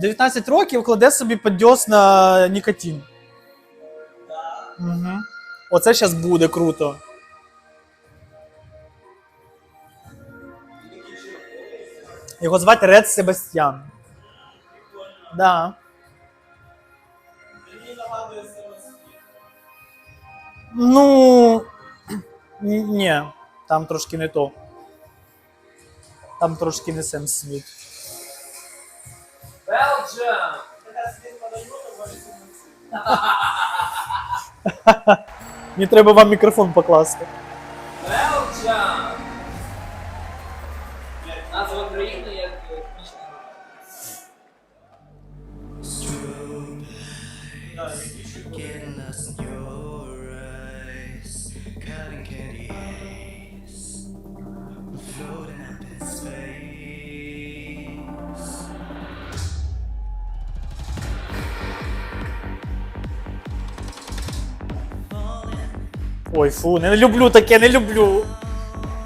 19 років кладе собі піддьос на нікотин. Угу. Оце зараз буде круто. Його звати Ред Себастьян. Да. Ну. Ні, там трошки не то. Там трошки не Сем Сміт. Belgium! Мені треба вам мікрофон покласти. Belgium! Назва країни як етнічна Getting lost in Ой, фу, не люблю таке, не люблю.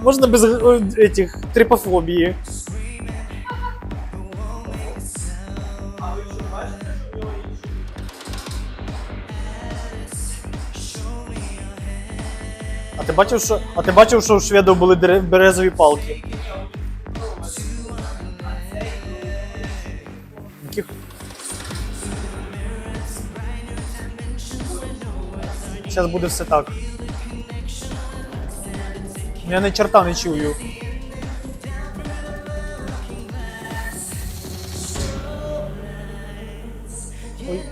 Можна без е, этих трипофобії. А ти бачив, що, а ти бачив, що у шведів були березові палки? Яких... Зараз буде все так. Я ні черта не чую.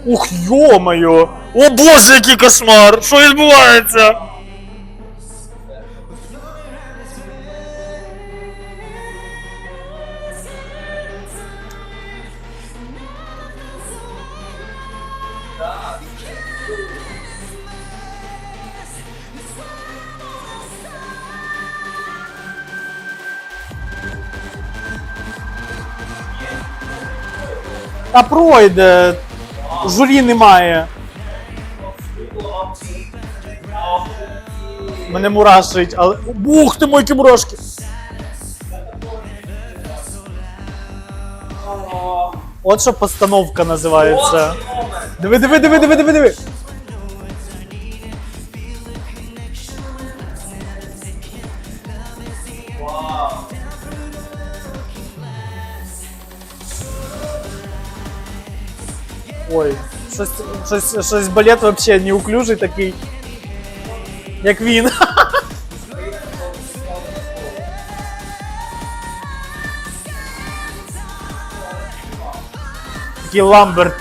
Ух, йо-моє! О боже, який кошмар! Що відбувається? Та пройде. Журі немає. Мене мурашить, але. Бух ти, мої мурашки! От що постановка називається. Диви, диви, диви, диви, диви, диви. Ой, щось, щось, щось балет вообще неуклюжий такий. Як він. Такий Ламберт.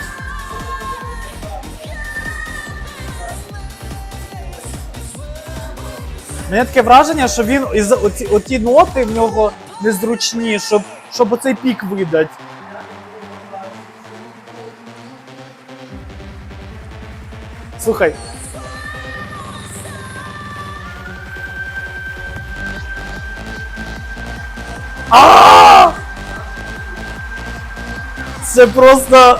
Мене таке враження, що він із оці, оті ноти в нього незручні, щоб, щоб оцей пік видати. Слухай. Це просто.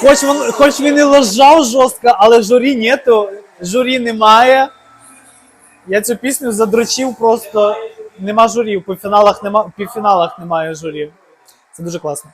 Хоч він, хоч він і лежав жорстко, але журі нету, журі немає. Я цю пісню задрочив просто. Нема журів. По фіналах нема, півфіналах немає журів. Це дуже класно.